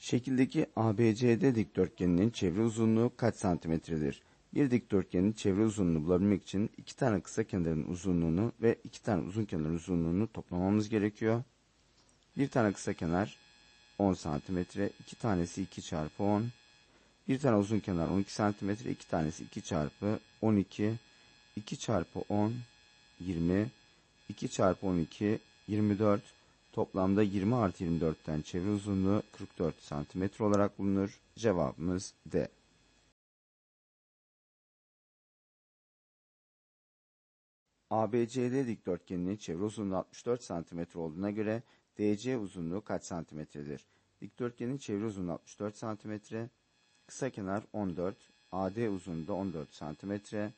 Şekildeki ABCD dikdörtgeninin çevre uzunluğu kaç santimetredir? Bir dikdörtgenin çevre uzunluğunu bulabilmek için iki tane kısa kenarın uzunluğunu ve iki tane uzun kenarın uzunluğunu toplamamız gerekiyor. Bir tane kısa kenar 10 santimetre, iki tanesi 2 çarpı 10. Bir tane uzun kenar 12 santimetre, iki tanesi 2 çarpı 12. 2 çarpı 10 20. 2 çarpı 12 24. Toplamda 20 artı 24'ten çevre uzunluğu 44 santimetre olarak bulunur. Cevabımız D. ABCD dikdörtgeninin çevre uzunluğu 64 santimetre olduğuna göre DC uzunluğu kaç santimetredir? Dikdörtgenin çevre uzunluğu 64 santimetre, kısa kenar 14, AD uzunluğu da 14 santimetre,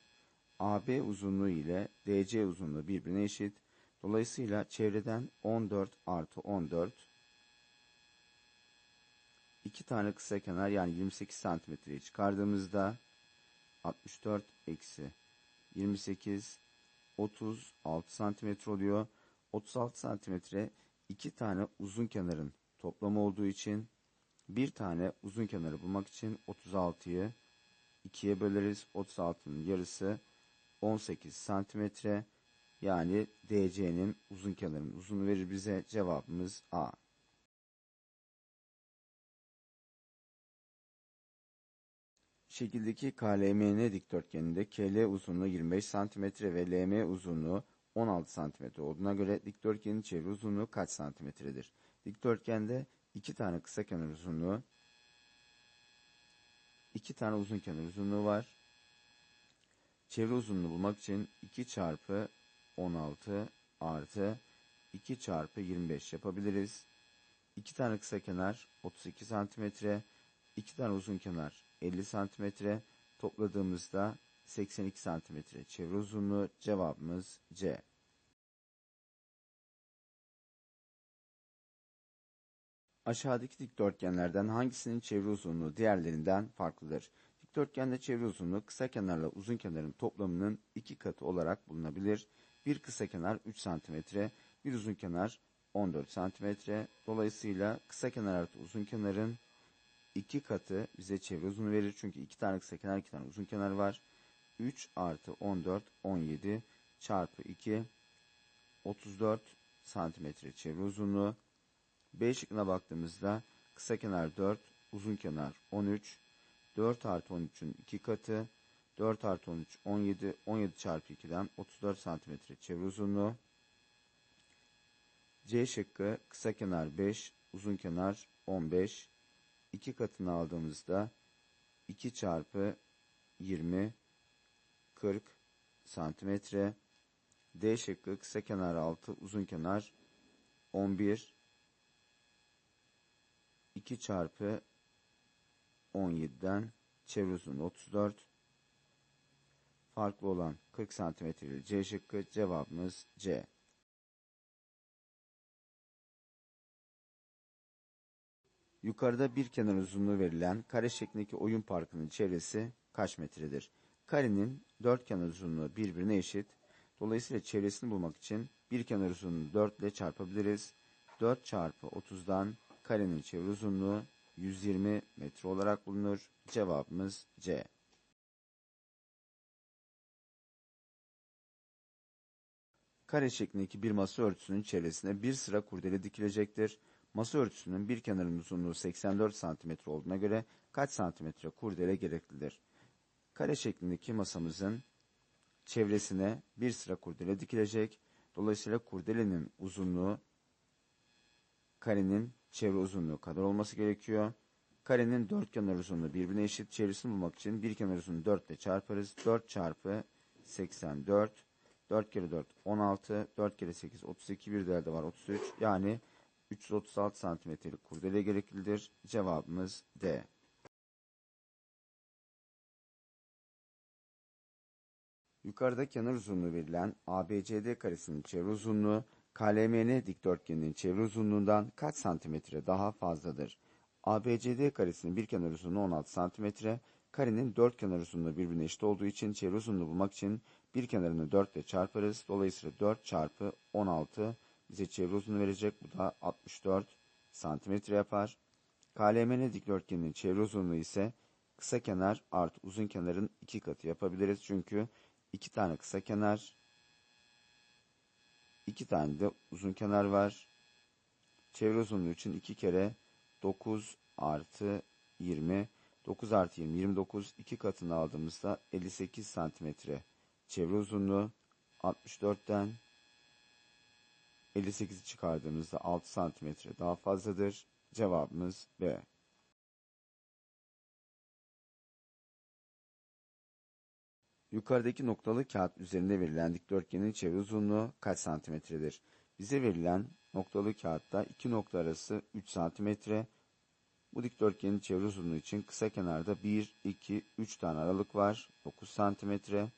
AB uzunluğu ile DC uzunluğu birbirine eşit. Dolayısıyla çevreden 14 artı 14 iki tane kısa kenar yani 28 santimetreyi çıkardığımızda 64 eksi 28 36 santimetre oluyor. 36 santimetre iki tane uzun kenarın toplamı olduğu için bir tane uzun kenarı bulmak için 36'yı 2'ye böleriz. 36'nın yarısı 18 santimetre. Yani DC'nin uzun kenarının uzunu verir bize. Cevabımız A. Şekildeki KLMN dikdörtgeninde KL uzunluğu 25 cm ve LM uzunluğu 16 cm olduğuna göre dikdörtgenin çevre uzunluğu kaç santimetredir? Dikdörtgende iki tane kısa kenar uzunluğu, iki tane uzun kenar uzunluğu var. Çevre uzunluğunu bulmak için 2 çarpı 16 artı 2 çarpı 25 yapabiliriz. 2 tane kısa kenar 32 santimetre, 2 tane uzun kenar 50 santimetre topladığımızda 82 santimetre çevre uzunluğu cevabımız C. Aşağıdaki dikdörtgenlerden hangisinin çevre uzunluğu diğerlerinden farklıdır? Dikdörtgende çevre uzunluğu kısa kenarla uzun kenarın toplamının iki katı olarak bulunabilir. Bir kısa kenar 3 santimetre, bir uzun kenar 14 santimetre. Dolayısıyla kısa kenar artı uzun kenarın iki katı bize çevre uzunluğu verir. Çünkü iki tane kısa kenar, iki tane uzun kenar var. 3 artı 14, 17 çarpı 2, 34 santimetre çevre uzunluğu. B şıkkına baktığımızda kısa kenar 4, uzun kenar 13, 4 artı 13'ün 2 katı, 4 artı 13, 17, 17 çarpı 2'den 34 santimetre çevre uzunluğu. C şıkkı kısa kenar 5, uzun kenar 15, 2 katını aldığımızda 2 çarpı 20, 40 santimetre. D şıkkı kısa kenar 6, uzun kenar 11, 2 çarpı 17'den çevre uzunluğu 34. Farklı olan 40 santimetre C şıkkı cevabımız C. Yukarıda bir kenar uzunluğu verilen kare şeklindeki oyun parkının çevresi kaç metredir? Karenin dört kenar uzunluğu birbirine eşit. Dolayısıyla çevresini bulmak için bir kenar uzunluğunu 4 ile çarpabiliriz. 4 çarpı 30'dan karenin çevre uzunluğu 120 metre olarak bulunur. Cevabımız C. Kare şeklindeki bir masa örtüsünün çevresine bir sıra kurdele dikilecektir. Masa örtüsünün bir kenarının uzunluğu 84 cm olduğuna göre kaç santimetre kurdele gereklidir? Kare şeklindeki masamızın çevresine bir sıra kurdele dikilecek. Dolayısıyla kurdelenin uzunluğu karenin çevre uzunluğu kadar olması gerekiyor. Karenin dört kenar uzunluğu birbirine eşit. Çevresini bulmak için bir kenar uzunluğu 4 ile çarparız. 4 çarpı 84. 4 kere 4 16. 4 kere 8 32. Bir değerde var 33. Yani 336 santimetrelik kurdele gereklidir. Cevabımız D. Yukarıda kenar uzunluğu verilen ABCD karesinin çevre uzunluğu KLMN dikdörtgeninin çevre uzunluğundan kaç santimetre daha fazladır? ABCD karesinin bir kenar uzunluğu 16 santimetre, karenin dört kenar uzunluğu birbirine eşit olduğu için çevre uzunluğu bulmak için bir kenarını 4 ile çarparız. Dolayısıyla 4 çarpı 16 bize çevre uzunluğu verecek. Bu da 64 santimetre yapar. KLMN dikdörtgeninin çevre uzunluğu ise kısa kenar artı uzun kenarın iki katı yapabiliriz. Çünkü iki tane kısa kenar, iki tane de uzun kenar var. Çevre uzunluğu için iki kere 9 artı 20. 9 artı 20, 29. iki katını aldığımızda 58 santimetre. Çevre uzunluğu 64'ten 58'i çıkardığımızda 6 santimetre daha fazladır. Cevabımız B. Yukarıdaki noktalı kağıt üzerinde verilen dikdörtgenin çevre uzunluğu kaç santimetredir? Bize verilen noktalı kağıtta iki nokta arası 3 santimetre. Bu dikdörtgenin çevre uzunluğu için kısa kenarda 1, 2, 3 tane aralık var. 9 santimetre.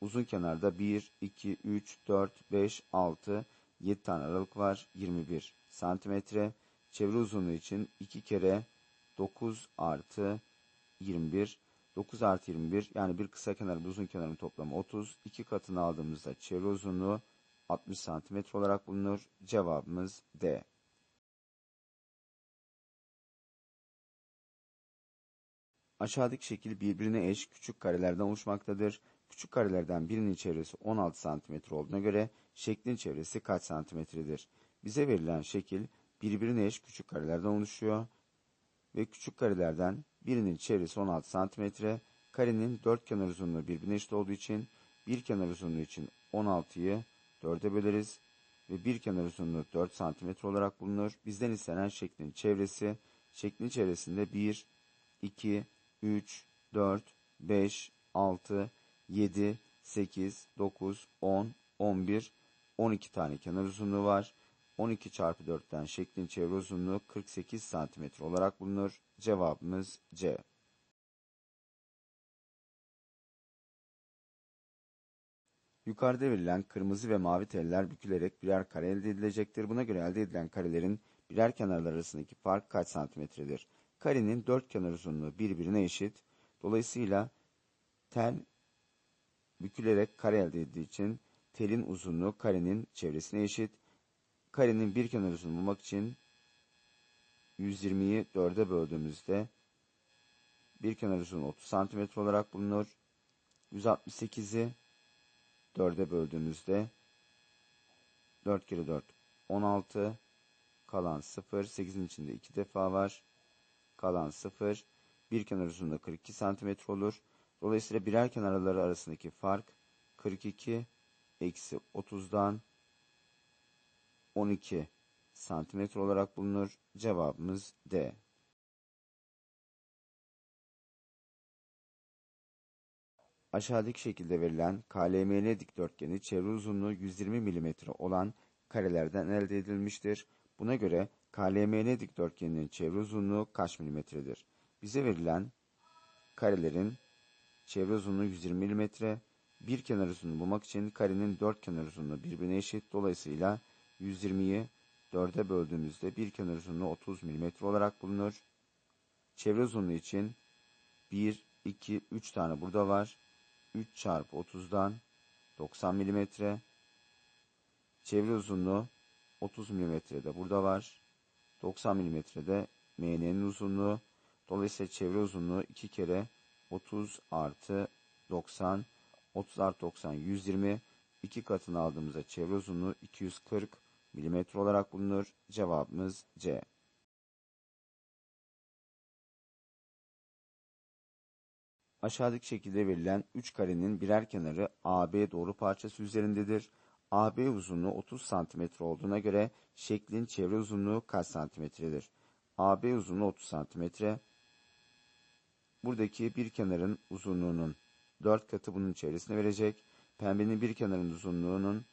Uzun kenarda 1, 2, 3, 4, 5, 6, 7 tane aralık var. 21 santimetre. Çevre uzunluğu için 2 kere 9 artı 21. 9 artı 21 yani bir kısa kenar bir uzun kenarın toplamı 30. 2 katını aldığımızda çevre uzunluğu 60 santimetre olarak bulunur. Cevabımız D. Aşağıdaki şekil birbirine eş küçük karelerden oluşmaktadır. Küçük karelerden birinin çevresi 16 santimetre olduğuna göre şeklin çevresi kaç santimetredir? Bize verilen şekil birbirine eş küçük karelerden oluşuyor ve küçük karelerden birinin çevresi 16 santimetre. Karenin dört kenar uzunluğu birbirine eşit olduğu için bir kenar uzunluğu için 16'yı 4'e böleriz ve bir kenar uzunluğu 4 santimetre olarak bulunur. Bizden istenen şeklin çevresi, şeklin çevresinde 1, 2, 3, 4, 5, 6, 7, 8, 9, 10, 11, 12 tane kenar uzunluğu var. 12 çarpı 4'ten şeklin çevre uzunluğu 48 santimetre olarak bulunur. Cevabımız C. Yukarıda verilen kırmızı ve mavi teller bükülerek birer kare elde edilecektir. Buna göre elde edilen karelerin birer kenarlar arasındaki fark kaç santimetredir? Karenin dört kenar uzunluğu birbirine eşit. Dolayısıyla tel bükülerek kare elde edildiği için telin uzunluğu karenin çevresine eşit. Karenin bir kenar uzunluğunu bulmak için 120'yi 4'e böldüğümüzde bir kenar uzunluğu 30 santimetre olarak bulunur. 168'i 4'e böldüğümüzde 4 kere 4 16 kalan 0 8'in içinde 2 defa var kalan 0 bir kenar uzunluğu 42 santimetre olur. Dolayısıyla birer kenarları arasındaki fark 42 eksi 30'dan 12 santimetre olarak bulunur. Cevabımız D. Aşağıdaki şekilde verilen KLMN dikdörtgeni çevre uzunluğu 120 mm olan karelerden elde edilmiştir. Buna göre KLMN dikdörtgeninin çevre uzunluğu kaç milimetredir? Bize verilen karelerin çevre uzunluğu 120 mm. Bir kenar uzunluğu bulmak için karenin dört kenar uzunluğu birbirine eşit. Dolayısıyla 120'yi 4'e böldüğümüzde bir kenar uzunluğu 30 mm olarak bulunur. Çevre uzunluğu için 1, 2, 3 tane burada var. 3 çarpı 30'dan 90 mm. Çevre uzunluğu 30 mm de burada var. 90 mm de MN'nin uzunluğu. Dolayısıyla çevre uzunluğu 2 kere 30 artı 90. 30 artı 90 120. 2 katını aldığımızda çevre uzunluğu 240 mm olarak bulunur. Cevabımız C. Aşağıdaki şekilde verilen 3 karenin birer kenarı AB doğru parçası üzerindedir. AB uzunluğu 30 cm olduğuna göre şeklin çevre uzunluğu kaç santimetredir? AB uzunluğu 30 cm. Buradaki bir kenarın uzunluğunun 4 katı bunun çevresine verecek. Pembenin bir kenarın uzunluğunun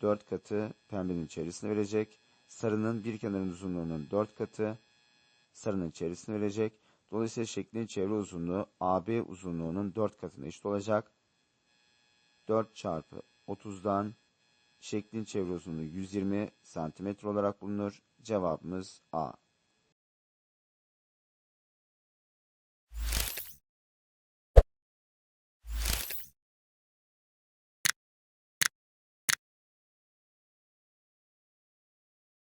4 katı pembenin çevresine verecek. Sarının bir kenarın uzunluğunun 4 katı sarının çevresine verecek. Dolayısıyla şeklin çevre uzunluğu AB uzunluğunun 4 katına eşit olacak. 4 çarpı 30'dan şeklin çevre uzunluğu 120 santimetre olarak bulunur. Cevabımız A.